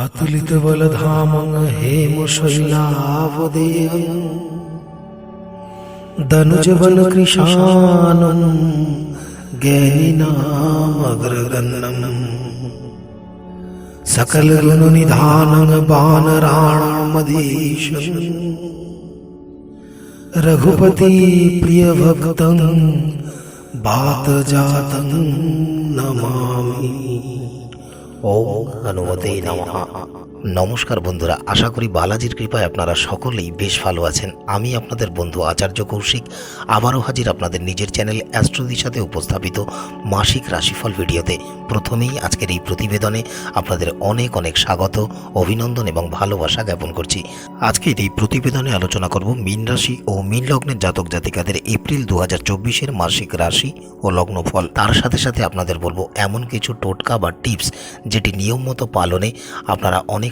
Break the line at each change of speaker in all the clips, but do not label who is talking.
अतुलितबलधामं हेमशैलावदेयं दनुजवनकृशानं ज्ञानिनामग्रगण्यम् सकलगुणनिधानं वानराणामधीशम् रघुपति प्रियभक्तं बातजातं नमामि
ওম হনুমতে নমঃ নমস্কার বন্ধুরা, আশা করি বালাজির কৃপায় আপনারা সকলেই বেশ ভালো আছেন। আমি আপনাদের বন্ধু আচার্য কৌশিক, আবারও হাজির আপনাদের নিজের চ্যানেল অ্যাস্ট্রোদির সাথে উপস্থাপিত মাসিক রাশিফল ভিডিওতে। প্রথমেই আজকের এই প্রতিবেদনে আপনাদের অনেক অনেক স্বাগত, অভিনন্দন এবং ভালোবাসা জ্ঞাপন করছি। আজকের এই প্রতিবেদনে আলোচনা করব মীন রাশি ও মীন লগ্নের জাতক জাতিকাদের এপ্রিল দু হাজার মাসিক রাশি ও লগ্নফল তার সাথে সাথে আপনাদের বলব এমন কিছু টোটকা বা টিপস, যেটি নিয়ম মতো পালনে আপনারা অনেক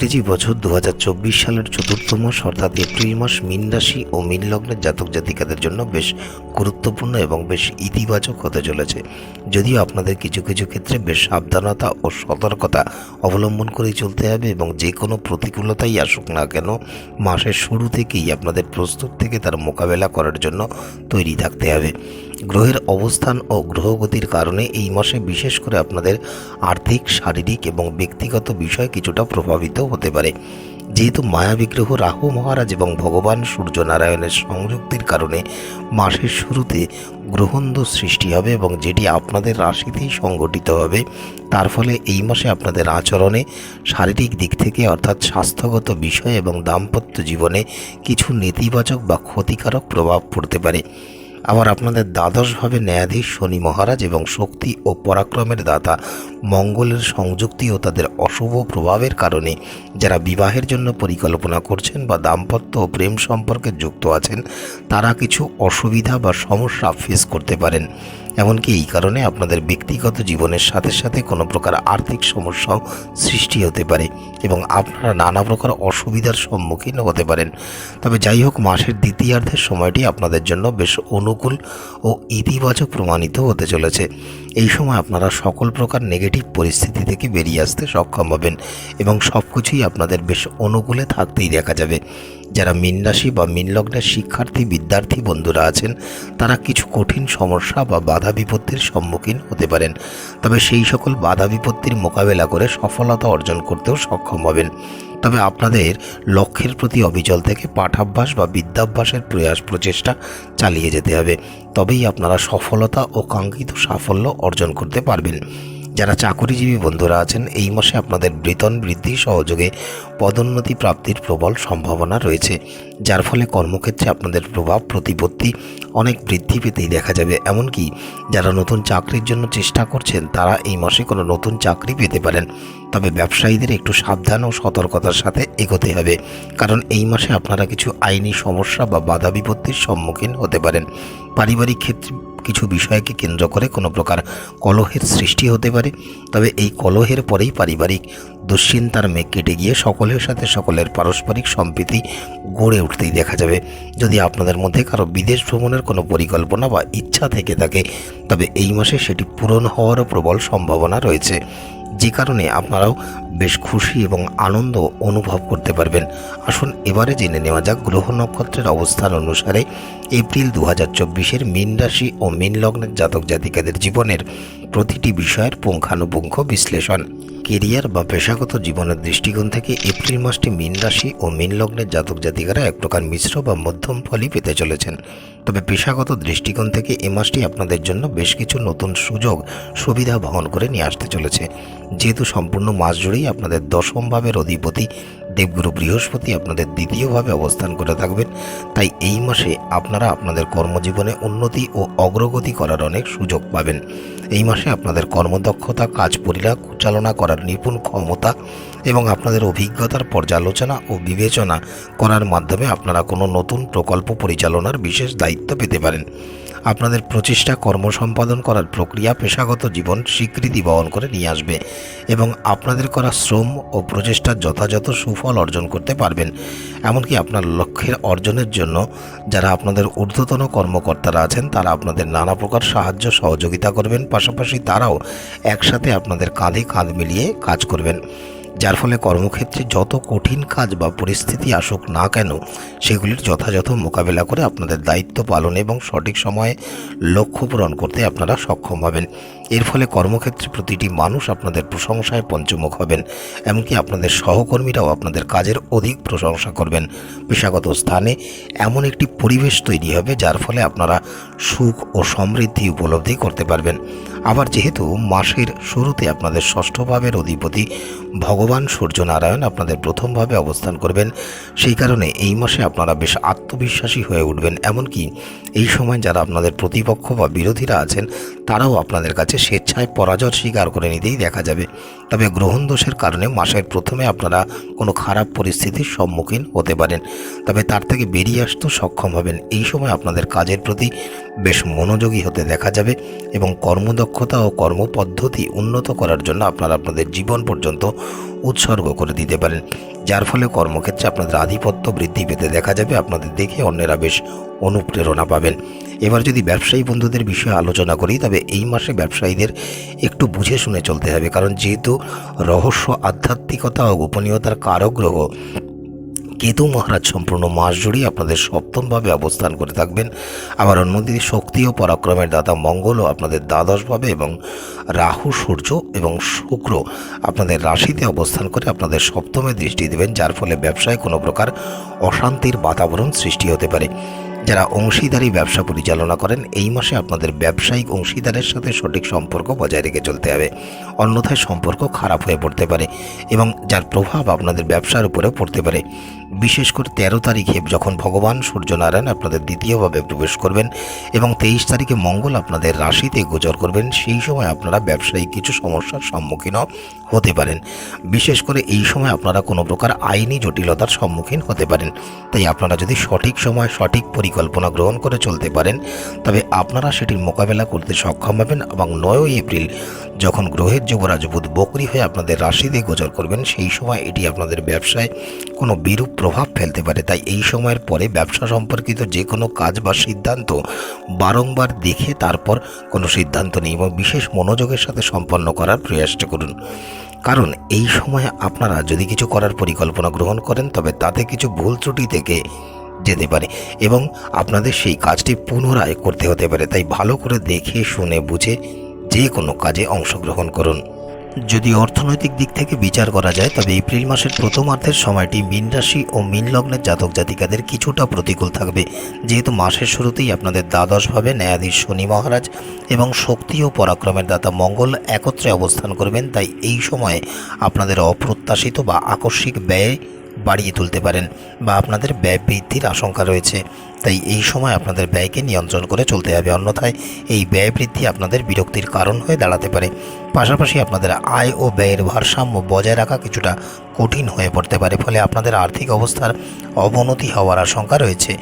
ইংরেজি বছর দু হাজার চব্বিশ সালের চতুর্থ মাস, অর্থাৎ এপ্রিল মাস, মীন রাশি ও মীন লগ্নের জাতক জাতিকাদের জন্য বেশ গুরুত্বপূর্ণ এবং বেশ ইতিবাচক হতে চলেছে। যদিও আপনাদের কিছু কিছু ক্ষেত্রে বেশ সাবধানতা ও সতর্কতা অবলম্বন করেই চলতে হবে এবং যে কোনো প্রতিকূলতাই আসুক না কেন, মাসের শুরু থেকেই আপনাদের প্রস্তুত থেকে তার মোকাবেলা করার জন্য তৈরি থাকতে হবে। গ্রহের অবস্থান ও গ্রহগতির কারণে এই মাসে বিশেষ করে আপনাদের আর্থিক, শারীরিক এবং ব্যক্তিগত বিষয় কিছুটা প্রভাবিত হতে পারে। যেহেতু মায়া বিগ্রহ রাহু মহারাজ এবং ভগবান সূর্যনারায়ণের সংযুক্তির কারণে মাসের শুরুতে গ্রহণ সৃষ্টি হবে এবং যেটি আপনাদের রাশিতেই সংগঠিত হবে, তার ফলে এই মাসে আপনাদের আচরণে, শারীরিক দিক থেকে অর্থাৎ স্বাস্থ্যগত বিষয় এবং দাম্পত্য জীবনে কিছু নেতিবাচক বা ক্ষতিকারক প্রভাব পড়তে পারে। আবার আপনাদের দ্বাদশভাবে ন্যায়াধীশ শনি মহারাজ এবং শক্তি ও পরাক্রমের দাতা মঙ্গলের সংযুক্তি ও তাদের অশুভ প্রভাবের কারণে যারা বিবাহের জন্য পরিকল্পনা করছেন বা দাম্পত্য ও প্রেম সম্পর্কে যুক্ত আছেন, তারা কিছু অসুবিধা বা সমস্যা ফেস করতে পারেন। এমনকি এই কারণে আপনাদের ব্যক্তিগত জীবনের সাথে সাথে কোনো প্রকার আর্থিক সমস্যাও সৃষ্টি হতে পারে এবং আপনারা নানা প্রকার অসুবিধার সম্মুখীন হতে পারেন। তবে যাই হোক, মাসের দ্বিতীয়ার্ধের সময়টি আপনাদের জন্য বেশ অনুকূল ও ইতিবাচক প্রমাণিত হতে চলেছে। এই সময় আপনারা সকল প্রকার নেগেটিভ পরিস্থিতি থেকে বেরিয়ে আসতে সক্ষম হবেন এবং সব কিছুই আপনাদের বেশ অনুকূলে থাকতেই দেখা যাবে। যারা মীন রাশি বা মিনলগ্নের শিক্ষার্থী, বিদ্যার্থী বন্ধুরা আছেন, তারা কিছু কঠিন সমস্যা বা বাধা বিপত্তির সম্মুখীন হতে পারেন। তবে সেই সকল বাধা বিপত্তির মোকাবেলা করে সফলতা অর্জন করতেও সক্ষম হবেন। তবে আপনাদের লক্ষ্যের প্রতি অবিচল থেকে পাঠাভ্যাস বা বিদ্যাভ্যাসের প্রয়াস প্রচেষ্টা চালিয়ে যেতে হবে। তবেই আপনারা সফলতা ও কাঙ্ক্ষিত সাফল্য অর্জন করতে পারবেন। যারা চাকরিজীবী বন্ধুরা আছেন, এই মাসে আপনাদের বেতন বৃদ্ধি সহযোগে পদোন্নতি প্রাপ্তির প্রবল সম্ভাবনা রয়েছে, যার ফলে কর্মক্ষেত্রে আপনাদের প্রভাব, প্রতিপত্তি অনেক বৃদ্ধি পেতেই দেখা যাবে। এমনকি যারা নতুন চাকরির জন্য চেষ্টা করছেন, তারা এই মাসে কোনো নতুন চাকরি পেতে পারেন। তবে ব্যবসায়ীদের একটু সাবধান ও সতর্কতার সাথে এগোতে হবে, কারণ এই মাসে আপনারা কিছু আইনি সমস্যা বা বাধা বিপত্তির সম্মুখীন হতে পারেন। পারিবারিক ক্ষেত্রে কিছু বিষয়কে কেন্দ্র করে কোনো প্রকার কলহের সৃষ্টি হতে পারে। তবে এই কলহের পরেই পারিবারিক দুশ্চিন্তার মেঘ কেটে গিয়ে সকলের সাথে সকলের পারস্পরিক সম্প্রীতি গড়ে উঠতেই দেখা যাবে। যদি আপনাদের মধ্যে কারও বিদেশ ভ্রমণের কোনো পরিকল্পনা বা ইচ্ছা থেকে থাকে, তবে এই মাসে সেটি পূরণ হওয়ারও প্রবল সম্ভাবনা রয়েছে। যে কারণে আপনারাও বেশ খুশি এবং আনন্দ অনুভব করতে পারবেন। আসুন এবারে জেনে নেওয়া যাক গ্রহ নক্ষত্রের অবস্থান অনুসারে এপ্রিল দু হাজার চব্বিশের মীন রাশি ও মীন লগ্নের জাতক জাতিকাদের জীবনের প্রতিটি বিষয়ের পুঙ্খানুপুঙ্খ বিশ্লেষণ। কেরিয়ার বা পেশাগত জীবনের দৃষ্টিকোণ থেকে এপ্রিল মাসটি মীন রাশি ও মীন লগ্নের জাতক জাতিকারা এক প্রকার মিশ্র বা মধ্যম ফলই পেতে চলেছেন। তবে পেশাগত দৃষ্টিকোণ থেকে এ মাসটি আপনাদের জন্য বেশ কিছু নতুন সুযোগ, সুবিধা বহন করে নিয়ে আসতে চলেছে। যেহেতু সম্পূর্ণ মাস জুড়েই আপনাদের দশম ভাবের অধিপতি দেবগুরু বৃহস্পতি আপনাদের দ্বিতীয়ভাবে অবস্থান করে থাকবেন। তাই এই মাসে আপনারা আপনাদের কর্মজীবনে উন্নতি ও অগ্রগতি করার অনেক সুযোগ পাবেন। এই মাসে আপনাদের কর্মদক্ষতা কাজ পরিচালনা করার নিপুণ ক্ষমতা এবং আপনাদের অভিজ্ঞতার পর্যালোচনা ও বিবেচনা করার মাধ্যমে আপনারা কোনো নতুন প্রকল্প পরিচালনার বিশেষ দায়িত্ব পেতে পারেন। আপনাদের প্রচেষ্টা কর্ম সম্পাদন করার প্রক্রিয়া পেশাগত জীবন স্বীকৃতি বহন করে নিয়ে আসবে এবং আপনাদের করা শ্রম ও প্রচেষ্টার যথাযথ সুফল অর্জন করতে পারবেন। এমনকি আপনার লক্ষ্যের অর্জনের জন্য যারা আপনাদের ঊর্ধ্বতন কর্মকর্তারা আছেন, তারা আপনাদের নানা প্রকার সাহায্য সহযোগিতা করবেন। পাশাপাশি তারাও একসাথে আপনাদের কাঁধে কাঁধ মিলিয়ে কাজ করবেন। যার ফলে কর্মক্ষেত্রে যত কঠিন কাজ বা পরিস্থিতি আসুক না কেন, সেগুলির যথাযথ মোকাবেলা করে আপনাদের দায়িত্ব পালন এবং সঠিক সময়ে লক্ষ্য পূরণ করতে আপনারা সক্ষম হবেন। এর ফলে কর্মক্ষেত্রে প্রতিটি মানুষ আপনাদের প্রশংসায় পঞ্চমুখ হবেন, এমনকি আপনাদের সহকর্মীরাও আপনাদের কাজের অধিক প্রশংসা করবেন। পেশাগত স্থানে এমন একটি পরিবেশ তৈরি হবে যার ফলে আপনারা সুখ ও সমৃদ্ধি উপলব্ধি করতে পারবেন। আবার যেহেতু মাসের শুরুতে আপনাদের ষষ্ঠ ভাবের অধিপতি ভগবান সূর্যনারায়ণ আপনাদের প্রথমভাবে অবস্থান করবেন, সেই কারণে এই মাসে আপনারা বেশ আত্মবিশ্বাসী হয়ে উঠবেন। এমনকি এই সময় যারা আপনাদের প্রতিপক্ষ বা বিরোধীরা আছেন, তারাও আপনাদের কাছে স্বেচ্ছায় পরাজয় স্বীকার করে নিতেই দেখা যাবে। তবে গ্রহণ দোষের কারণে মাসের প্রথমে আপনারা কোনো খারাপ পরিস্থিতির সম্মুখীন হতে পারেন। তবে তার থেকে বেরিয়ে আসতেও সক্ষম হবেন। এই সময় আপনাদের কাজের প্রতি বেশ মনোযোগী হতে দেখা যাবে এবং কর্মদক্ষতা ও কর্মপদ্ধতি উন্নত করার জন্য আপনারা আপনাদের জীবন পর্যন্ত উৎসর্গ করে দিতে পারেন। যার ফলে কর্মক্ষেত্রে আপনাদের আধিপত্য বৃদ্ধি পেতে দেখা যাবে, আপনাদের দেখে অন্যেরা বেশ অনুপ্রেরণা পাবেন। এবার যদি ব্যবসায়ী বন্ধুদের বিষয়ে আলোচনা করি, তবে এই মাসে ব্যবসায়ীদের একটু বুঝে শুনে চলতে হবে, কারণ যেহেতু রহস্য, আধ্যাত্মিকতা ও গোপনীয়তার কারক গ্রহ কেতু মহারাজ সম্পূর্ণ মাস জুড়েই আপনাদের সপ্তমভাবে অবস্থান করে থাকবেন। আবার অন্যদিকে শক্তি ও পরাক্রমের দাতা মঙ্গলও আপনাদের দ্বাদশভাবে এবং রাহু, সূর্য এবং শুক্র আপনাদের রাশিতে অবস্থান করে আপনাদের সপ্তমে দৃষ্টি দেবেন, যার ফলে ব্যবসায় কোনো প্রকার অশান্তির বাতাবরণ সৃষ্টি হতে পারে। যারা অংশীদারি ব্যবসা পরিচালনা করেন, এই মাসে আপনাদের ব্যবসায়িক অংশীদারের সাথে সঠিক সম্পর্ক বজায় রেখে চলতে হবে। অন্যথায় সম্পর্ক খারাপ হয়ে পড়তে পারে এবং যার প্রভাব আপনাদের ব্যবসার উপরেও পড়তে পারে। বিশেষ করে তেরো তারিখে যখন ভগবান সূর্যনারায়ণ আপনাদের দ্বিতীয়ভাবে প্রবেশ করবেন এবং তেইশ তারিখে মঙ্গল আপনাদের রাশিতে গোচর করবেন, সেই সময় আপনারা ব্যবসায়িক কিছু সমস্যার সম্মুখীনও হতে পারেন। বিশেষ করে এই সময় আপনারা কোনো প্রকার আইনি জটিলতার সম্মুখীন হতে পারেন। তাই আপনারা যদি সঠিক সময় সঠিক পরিকল্পনা গ্রহণ করে চলতে পারেন, তবে আপনারা সেটির মোকাবেলা করতে সক্ষম হবেন এবং নয়ই এপ্রিল যখন গ্রহের যুবরাজ বুধ বকরি হয়ে আপনাদের রাশিতে গোচর করবেন, সেই সময় এটি আপনাদের ব্যবসায় কোনো বিরূপ প্রভাব ফেলতে পারে। তাই এই সময়ের পরে ব্যবসা সম্পর্কিত যে কোনো কাজ বা সিদ্ধান্ত বারংবার দেখে তারপর কোনো সিদ্ধান্ত নিই এবং বিশেষ মনোযোগের সাথে সম্পন্ন করার প্রয়াসটা করুন। কারণ এই সময় আপনারা যদি কিছু করার পরিকল্পনা গ্রহণ করেন, তবে তাতে কিছু ভুল ত্রুটি থেকে যেতে পারে এবং আপনাদের সেই কাজটি পুনরায় করতে হতে পারে। তাই ভালো করে দেখে, শুনে, বুঝে যে কোনো কাজে অংশগ্রহণ করুন। যদি অর্থনৈতিক দিক থেকে বিচার করা যায়, তবে এপ্রিল মাসের প্রথমার্ধের সময়টি মীন রাশি ও মীন লগ্নের জাতক জাতিকাদের কিছুটা প্রতিকূল থাকবে। যেহেতু মাসের শুরুতেই আপনাদের দ্বাদশভাবে ন্যায়াধীশ শনি মহারাজ এবং শক্তি ও পরাক্রমের দাতা মঙ্গল একত্রে অবস্থান করবেন, তাই এই সময়ে আপনাদের অপ্রত্যাশিত বা আকস্মিক ব্যয় বাড়িয়ে তুলতে পারেন বা আপনাদের ব্যয় বৃদ্ধির আশঙ্কা রয়েছে। তাই এই সময় আপনাদের ব্যয়কে নিয়ন্ত্রণ করে চলতে হবে। অন্যথায় এই ব্যয় বৃদ্ধি আপনাদের বিরক্তির কারণ হয়ে দাঁড়াতে পারে। পাশাপাশি আপনাদের আয় ও ব্যয়ের ভারসাম্য বজায় রাখা কিছুটা কঠিন হয়ে পড়তে পারে, ফলে আপনাদের আর্থিক অবস্থার অবনতি হওয়ার আশঙ্কা রয়েছে।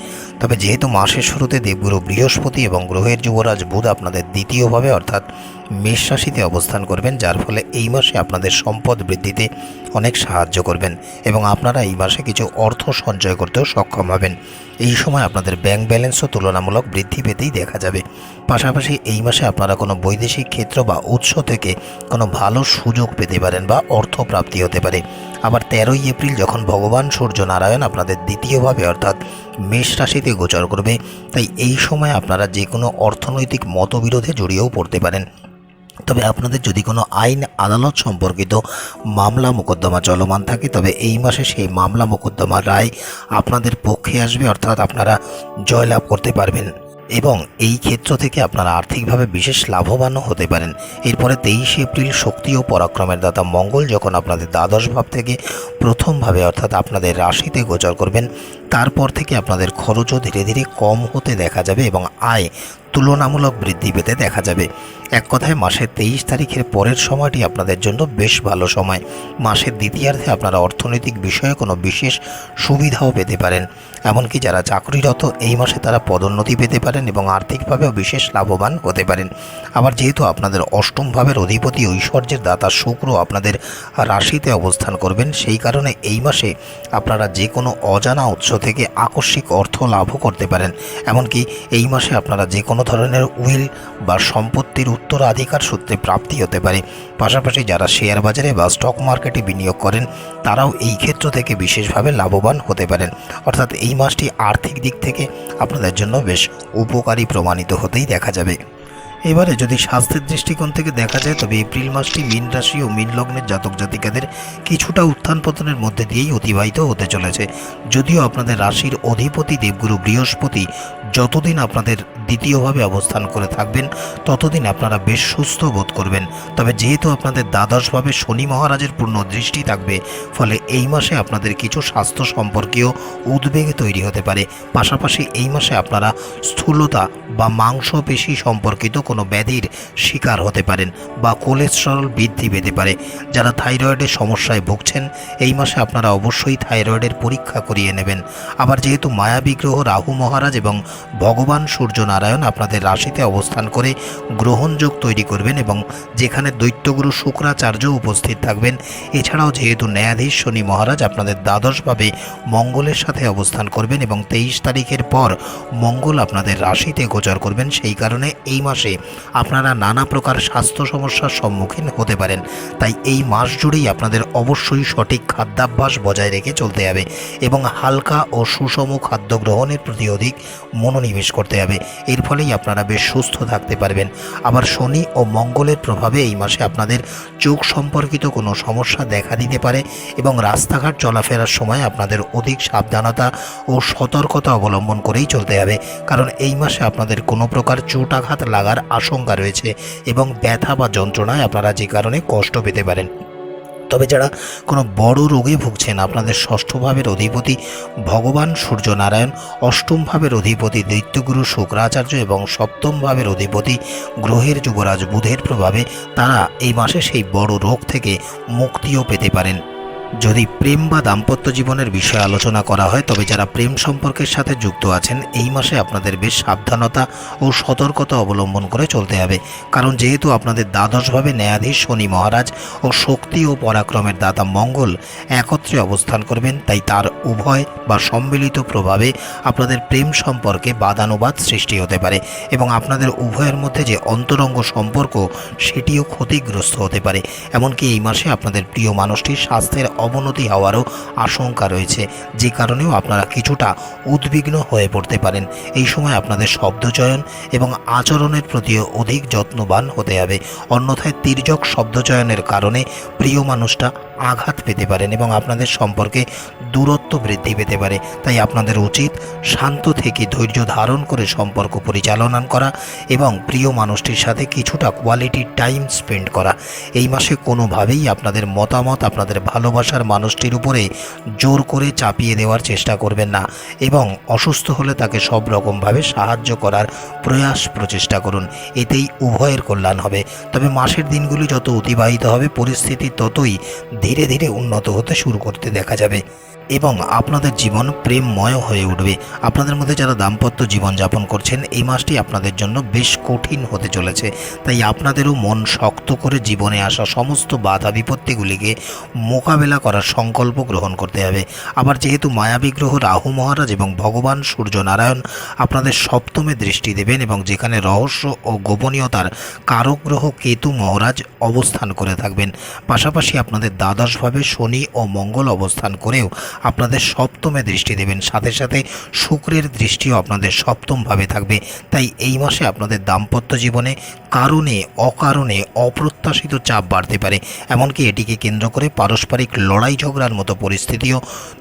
তবে যেহেতু মাসের শুরুতে দেবগুরু বৃহস্পতি এবং গ্রহের যুবরাজ বুধ আপনাদের দ্বিতীয়ভাবে অর্থাৎ মেষ রাশিতে অবস্থান করবেন, যার ফলে এই মাসে আপনাদের সম্পদ বৃদ্ধিতে অনেক সাহায্য করবেন এবং আপনারা এই মাসে কিছু অর্থ সঞ্চয় করতেও সক্ষম হবেন। এই সময় আপনাদের ব্যাংক ব্যালেন্সও তুলনামূলক বৃদ্ধি পেতেই দেখা যাবে। পাশাপাশি এই মাসে আপনারা কোনো বৈদেশিক ক্ষেত্র বা উৎস থেকে কোনো ভালো সুযোগ পেতে পারেন বা অর্থ প্রাপ্তি হতে পারে। আবার তেরোই এপ্রিল যখন ভগবান সূর্য নারায়ণ আপনাদের দ্বিতীয়ভাবে অর্থাৎ মেষ রাশিতে গোচর করবে, তাই এই সময় আপনারা যে কোনো অর্থনৈতিক মতবিরোধে জড়িয়েও পড়তে পারেন। তবে আপনাদের যদি কোনো আইন আদালত সম্পর্কিত মামলা মোকদ্দমা চলমান থাকে, তবে এই মাসে সেই মামলা মোকদ্দমার রায় আপনাদের পক্ষে আসবে, অর্থাৎ আপনারা জয়লাভ করতে পারবেন এবং এই ক্ষেত্র থেকে আপনারা আর্থিকভাবে বিশেষ লাভবানও হতে পারেন। এরপরে তেইশে এপ্রিল শক্তি ও পরাক্রমের দাতা মঙ্গল যখন আপনাদের দ্বাদশ ভাব থেকে প্রথমভাবে অর্থাৎ আপনাদের রাশিতে গোচর করবেন, তারপর থেকে আপনাদের খরচও ধীরে ধীরে কম হতে দেখা যাবে এবং আয় তুলনামূলক বৃদ্ধি পেতে দেখা যাবে। এক কথায়, মাসের তেইশ তারিখের পরের সময়টি আপনাদের জন্য বেশ ভালো সময়। মাসের দ্বিতীয়ার্ধে আপনারা অর্থনৈতিক বিষয়ে কোনো বিশেষ সুবিধাও পেতে পারেন। এমনকি যারা চাকরিরত, এই মাসে তারা পদোন্নতি পেতে পারেন এবং আর্থিকভাবেও বিশেষ লাভবান হতে পারেন। আবার যেহেতু আপনাদের অষ্টম ভাবের অধিপতি ঐশ্বর্যের দাতা শুক্র আপনাদের রাশিতে অবস্থান করবেন, সেই কারণে এই মাসে আপনারা যে কোনো অজানা উৎস থেকে আকস্মিক অর্থ লাভও করতে পারেন। এমনকি এই মাসে আপনারা যে কোনো ধরনের উইল বা সম্পত্তির উত্তরাধিকার সূত্রে প্রাপ্তি হতে পারে। পাশাপাশি যারা শেয়ার বাজারে বা স্টক মার্কেটে বিনিয়োগ করেন, তারাও এই ক্ষেত্র থেকে বিশেষভাবে লাভবান হতে পারেন। অর্থাৎ এই মাসটি আর্থিক দিক থেকে আপনাদের জন্য বেশ উপকারী প্রমাণিত হতেই দেখা যাবে। এবারে যদি স্বাস্থ্যের দৃষ্টিকোণ থেকে দেখা যায়, তবে এপ্রিল মাসটি মীন রাশি ও মীন লগ্নের জাতক জাতিকাদের কিছুটা উত্থান পতনের মধ্যে দিয়েই অতিবাহিত হতে চলেছে। যদিও আপনাদের রাশির অধিপতি দেবগুরু বৃহস্পতি যতদিন আপনাদের দ্বিতীয়ভাবে অবস্থান করে থাকবেন, ততদিন আপনারা বেশ সুস্থ বোধ করবেন। তবে যেহেতু আপনাদের দ্বাদশভাবে শনি মহারাজের পূর্ণ দৃষ্টি থাকবে, ফলে এই মাসে আপনাদের কিছু স্বাস্থ্য সম্পর্কীয় উদ্বেগ তৈরি হতে পারে। পাশাপাশি এই মাসে আপনারা স্থূলতা বা মাংসপেশি সম্পর্কিত কোনো ব্যাধির শিকার হতে পারেন বা কোলেস্টেরল বৃদ্ধি পেতে পারে। যারা থাইরয়েডের সমস্যায় ভুগছেন, এই মাসে আপনারা অবশ্যই থাইরয়েডের পরীক্ষা করিয়ে নেবেন। আবার যেহেতু মায়াবী গ্রহ রাহু মহারাজ এবং ভগবান সূর্য নারায়ণ আপনাদের রাশিতে অবস্থান করে গ্রহণযোগ তৈরি করবেন এবং যেখানে দৈত্যগুরু শুক্রাচার্য উপস্থিত থাকবেন। এছাড়াও যেহেতু ন্যায়াধীশ শনি মহারাজ আপনাদের দ্বাদশভাবে মঙ্গলের সাথে অবস্থান করবেন এবং তেইশ তারিখের পর মঙ্গল আপনাদের রাশিতে গোচর করবেন, সেই কারণে এই মাসে আপনারা নানা প্রকার স্বাস্থ্য সমস্যার সম্মুখীন হতে পারেন। তাই এই মাস জুড়েই আপনাদের অবশ্যই সঠিক খাদ্যাভ্যাস বজায় রেখে চলতে হবে এবং হালকা ও সুষম খাদ্য গ্রহণের প্রতি অধিক মনোনিবেশ করতে হবে। এর ফলেই আপনারা বেশ সুস্থ থাকতে পারবেন। আবার শনি ও মঙ্গলের প্রভাবে এই মাসে আপনাদের চোখ সম্পর্কিত কোনো সমস্যা দেখা দিতে পারে এবং রাস্তাঘাট চলাফেরার সময় আপনাদের অধিক সাবধানতা ও সতর্কতা অবলম্বন করেই চলতে হবে। কারণ এই মাসে আপনাদের কোনো প্রকার চোটাঘাত লাগার আশঙ্কা রয়েছে এবং ব্যথা বা যন্ত্রণায় আপনারা যে কারণে কষ্ট পেতে পারেন। তবে যারা কোনো বড় রোগে ভুগছেন, আপনাদের ষষ্ঠ ভাবের অধিপতি ভগবান সূর্যনারায়ণ অষ্টম ভাবের অধিপতি দৈত্যগুরু শুক্রাচার্য এবং সপ্তম ভাবের অধিপতি গ্রহের যুবরাজ বুধের প্রভাবে তারা এই মাসে সেই বড় রোগ থেকে মুক্তিও পেতে পারেন। যদি প্রেম বা দাম্পত্য জীবনের বিষয়ে আলোচনা করা হয়, তবে যারা প্রেম সম্পর্কের সাথে যুক্ত আছেন, এই মাসে আপনাদের বেশ সাবধানতা ও সতর্কতা অবলম্বন করে চলতে হবে। কারণ যেহেতু আপনাদের দ্বাদশভাবে ন্যায়াধীশ শনি মহারাজ ও শক্তি ও পরাক্রমের দাতা মঙ্গল একত্রে অবস্থান করবেন, তাই তার উভয় বা সম্মিলিত প্রভাবে আপনাদের প্রেম সম্পর্কে বাদানুবাদ সৃষ্টি হতে পারে এবং আপনাদের উভয়ের মধ্যে যে অন্তরঙ্গ সম্পর্ক, সেটিও ক্ষতিগ্রস্ত হতে পারে। এমনকি এই মাসে আপনাদের প্রিয় মানুষটির স্বাস্থ্যের অবনতি হওয়ারও আশঙ্কা রয়েছে। যে কারণেও আপনারা কিছুটা উদ্বিগ্ন হয়ে পড়তে পারেন। এই সময় আপনাদের শব্দচয়ন এবং আচরণের প্রতিও অধিক যত্নবান হতে হবে। অন্যথায় তির্যক শব্দচয়নের কারণে প্রিয় মানুষটা আঘাত পেতে পারেন এবং আপনাদের সম্পর্কে দূরত্ব বৃদ্ধি পেতে পারে। তাই আপনাদের উচিত শান্ত থেকে ধৈর্য ধারণ করে সম্পর্ক পরিচালনা করা এবং প্রিয় মানুষটির সাথে কিছুটা কোয়ালিটি টাইম স্পেন্ড করা। এই মাসে কোনোভাবেই আপনাদের মতামত, আপনাদের ভালোবাসার মানুষটির উপরে জোর করে চাপিয়ে দেওয়ার চেষ্টা করবেন না এবং অসুস্থ হলে তাকে সব রকমভাবে সাহায্য করার প্রয়াস প্রচেষ্টা করুন। এতেই উভয়ের কল্যাণ হবে। তবে মাসের দিনগুলি যত অতিবাহিত হবে, পরিস্থিতি ততই ধীরে ধীরে উন্নত হতে শুরু করতে দেখা যাবে। এবং আপনাদের জীবন প্রেমময় হয়ে উঠবে। আপনাদের মধ্যে যারা দাম্পত্য জীবন যাপন করছেন, এই মাসটি আপনাদের জন্য বেশ কঠিন হতে চলেছে। তাই আপনাদেরও মন শক্ত করে জীবনে আসা সমস্ত বাধা বিপত্তিগুলিকে মোকাবেলা করার সংকল্প গ্রহণ করতে হবে। আবার যেহেতু মায়াবী গ্রহ রাহু মহারাজ এবং ভগবান সূর্য নারায়ণ আপনাদের সপ্তমে দৃষ্টি দেবেন এবং যেখানে রহস্য ও গোপনীয়তার কারক গ্রহ কেতু মহারাজ অবস্থান করে থাকবেন। পাশাপাশি আপনাদের দ্বাদশভাবে শনি ও মঙ্গল অবস্থান করেও আপনাদের সপ্তমে দৃষ্টি দেবেন। সাথে সাথে শুক্রের দৃষ্টিও আপনাদের সপ্তমভাবে থাকবে। তাই এই মাসে আপনাদের দাম্পত্য জীবনে কারণে, অকারণে অপ্রত্যাশিত চাপ বাড়তে পারে। এমনকি এটিকে কেন্দ্র করে পারস্পরিক লড়াই ঝগড়ার মতো পরিস্থিতিও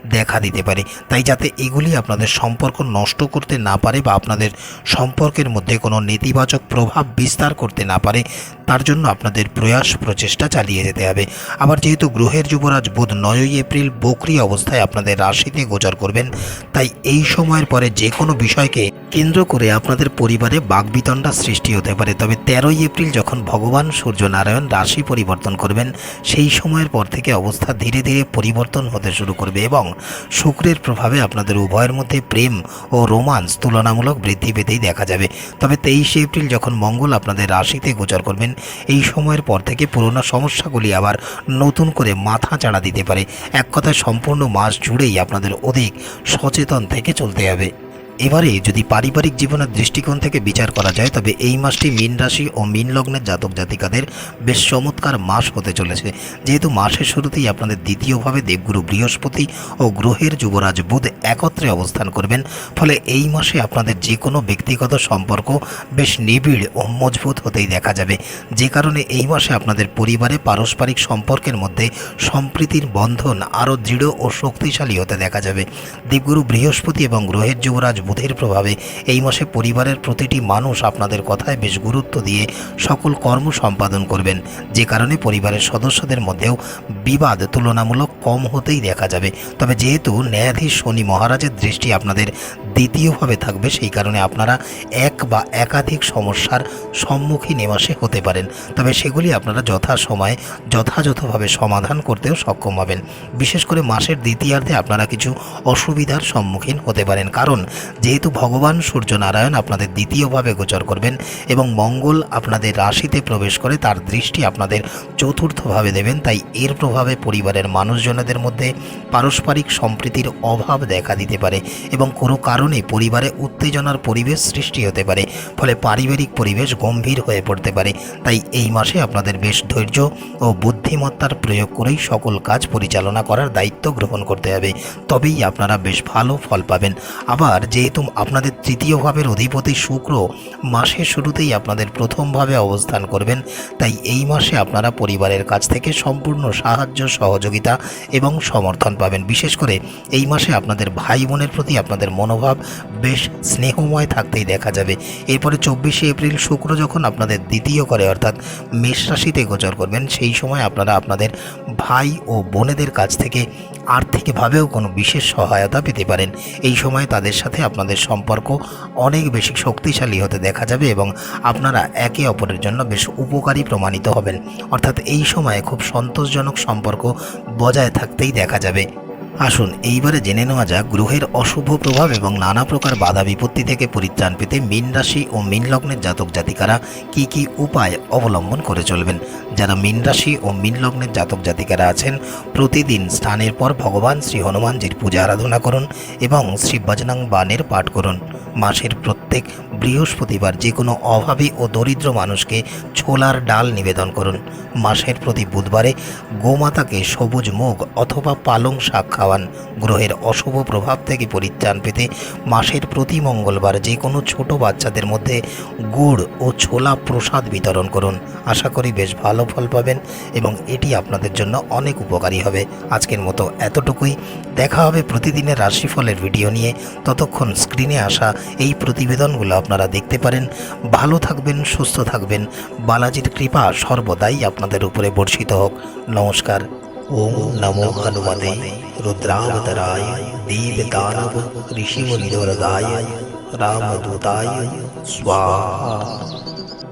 দেখা দিতে পারে। তাই যাতে এগুলি আপনাদের সম্পর্ক নষ্ট করতে না পারে বা আপনাদের সম্পর্কের মধ্যে কোনো নেতিবাচক প্রভাব বিস্তার করতে না পারে, তার জন্য আপনাদের প্রয়াস প্রচেষ্টা চালিয়ে যেতে হবে। আবার যেহেতু গ্রহের যুবরাজ বুধ নয়ই এপ্রিল বকরি অবস্থায় আপনাদের রাশিতে গোচর করবেন। তাই এই সময়ের পরে যে কোনো বিষয়কে কেন্দ্র করে আপনাদের পরিবারে বাগবিতণ্ডা সৃষ্টি হতে পারে। তবে তেরোই এপ্রিল যখন ভগবান সূর্যনারায়ণ রাশি পরিবর্তন করবেন, সেই সময়ের পর থেকে অবস্থা ধীরে ধীরে পরিবর্তন হতে শুরু করবে এবং শুক্রের প্রভাবে আপনাদের উভয়ের মধ্যে প্রেম ও রোমান্স তুলনামূলক বৃদ্ধি পেতেই দেখা যাবে। তবে তেইশে এপ্রিল যখন মঙ্গল আপনাদের রাশিতে গোচর করবেন, এই সময়ের পর থেকে পুরোনো সমস্যাগুলি আবার নতুন করে মাথা চাড়া দিতে পারে। এক কথায় সম্পূর্ণ মাস জুড়েই আপনাদের অধিক সচেতন থেকে চলতে হবে। এবারে যদি পারিবারিক জীবনের দৃষ্টিকোণ থেকে বিচার করা যায়, তবে এই মাসটি মীন রাশি ও মীন লগ্নের জাতক জাতিকাদের বেশ চমৎকার মাস হতে চলেছে। যেহেতু মাসের শুরুতেই আপনাদের দ্বিতীয়ভাবে দেবগুরু বৃহস্পতি ও গ্রহের যুবরাজ বুধ একত্রে অবস্থান করবেন, ফলে এই মাসে আপনাদের যে কোনো ব্যক্তিগত সম্পর্ক বেশ নিবিড় ও মজবুত হতেই দেখা যাবে। যে কারণে এই মাসে আপনাদের পরিবারে পারস্পরিক সম্পর্কের মধ্যে সম্প্রীতির বন্ধন আরও দৃঢ় ও শক্তিশালী হতে দেখা যাবে। দেবগুরু বৃহস্পতি এবং গ্রহের যুবরাজ বুধের প্রভাবে। এই মাসে পরিবারের প্রতিটি মানুষ আপনাদের কথায় বেশ গুরুত্ব দিয়ে সকল কর্ম সম্পাদন করবেন। যে কারণে পরিবারের সদস্যদের মধ্যেও বিবাদ তুলনামূলক কম হতেই দেখা যাবে। তবে যেহেতু ন্যায়াধীশ শনি মহারাজের দৃষ্টি আপনাদের দ্বিতীয়ভাবে থাকবে, সেই কারণে আপনারা এক বা একাধিক সমস্যার সম্মুখীন এ মাসে হতে পারেন। তবে সেগুলি আপনারা যথাসময়ে, যথাযথভাবে সমাধান করতেও সক্ষম হবেন। বিশেষ করে মাসের দ্বিতীয়ার্ধে আপনারা কিছু অসুবিধার সম্মুখীন হতে পারেন। কারণ যেহেতু ভগবান সূর্যনারায়ণ আপনাদের দ্বিতীয়ভাবে গোচর করবেন এবং মঙ্গল আপনাদের রাশিতে প্রবেশ করে তার দৃষ্টি আপনাদের চতুর্থভাবে দেবেন, তাই এর প্রভাবে পরিবারের মানুষজনদের মধ্যে পারস্পরিক সম্প্রীতির অভাব দেখা দিতে পারে এবং কোনো কারণে পরিবারে উত্তেজনার পরিবেশ সৃষ্টি হতে পারে, ফলে পারিবারিক পরিবেশ গম্ভীর হয়ে পড়তে পারে। তাই এই মাসে আপনাদের বেশ ধৈর্য ও বুদ্ধিমত্তার প্রয়োগ করেই সকল কাজ পরিচালনা করার দায়িত্ব গ্রহণ করতে হবে। তবেই আপনারা বেশ ভালো ফল পাবেন। আবার যেহেতু আপনাদের তৃতীয় ভাবের অধিপতি শুক্র মাসের শুরুতেই আপনাদের প্রথমভাবে অবস্থান করবেন, তাই এই মাসে আপনারা পরিবারের কাছ থেকে সম্পূর্ণ সাহায্য, সহযোগিতা এবং সমর্থন পাবেন। বিশেষ করে এই মাসে আপনাদের ভাই বোনের প্রতি আপনাদের মনোভাব বেশ স্নেহময় থাকতেই দেখা যাবে। এরপরে চব্বিশে এপ্রিল শুক্র যখন আপনাদের দ্বিতীয় করে, অর্থাৎ মেষ রাশিতে গোচর করবেন, সেই সময় আপনারা আপনাদের ভাই ও বোনেদের কাছ থেকে আর্থিকভাবেও কোনো বিশেষ সহায়তা পেতে পারেন। এই সময় তাদের সাথে আপনাদের সম্পর্ক অনেক বেশি শক্তিশালী হতে দেখা যাবে এবং আপনারা একে অপরের জন্য বেশ উপকারী প্রমাণিত হবেন। অর্থাৎ এই সময়ে খুব সন্তোষজনক সম্পর্ক বজায় থাকতেই দেখা যাবে। আসুন, এইবারে জেনে নেওয়া যাক গ্রহের অশুভ প্রভাব এবং নানা প্রকার বাধা বিপত্তি থেকে পরিত্রাণ পেতে মীন রাশি ও মীন লগ্নের জাতক জাতিকারা কি কি উপায় অবলম্বন করে চলবেন। যারা মীন রাশি ও মীন লগ্নের জাতক জাতিকারা আছেন, প্রতিদিন স্নানের পর ভগবান শ্রী হনুমানজির পূজা আরাধনা করুন এবং শ্রী বজনাং বানের পাঠ করুন। মাসের প্রত্যেক বৃহস্পতিবার যে কোনো অভাবী ও দরিদ্র মানুষকে ছোলার ডাল নিবেদন করুন। মাসের প্রতি বুধবারে গোমাতাকে সবুজ মুগ অথবা পালং শাক খাওয়ান গ্রহের অশুভ প্রভাব থেকে পরিত্রাণ পেতে মাসের প্রতি মঙ্গলবার যে কোনো ছোট বাচ্চাদের মধ্যে গুড় ও ছোলা প্রসাদ বিতরণ করুন। আশা করি বেশ ভালো ফল পাবেন এবং এটি আপনাদের জন্য অনেক উপকারী হবে। আজকের মতো এতটুকুই। দেখা হবে প্রতিদিনের রাশিফলের ভিডিও নিয়ে। ততক্ষণ স্ক্রিনে আসা এই প্রতিবেদনগুলো আপনারা দেখতে পারেন। ভালো থাকবেন, সুস্থ থাকবেন। বালাজির কৃপা সর্বদাই আপনাদের উপরে বর্ষিত হোক। নমস্কার। ओम नमो हनुमते रुद्रावतराय दीपदानव ऋषिमुनिवरदाय रामदूताय स्वाहा।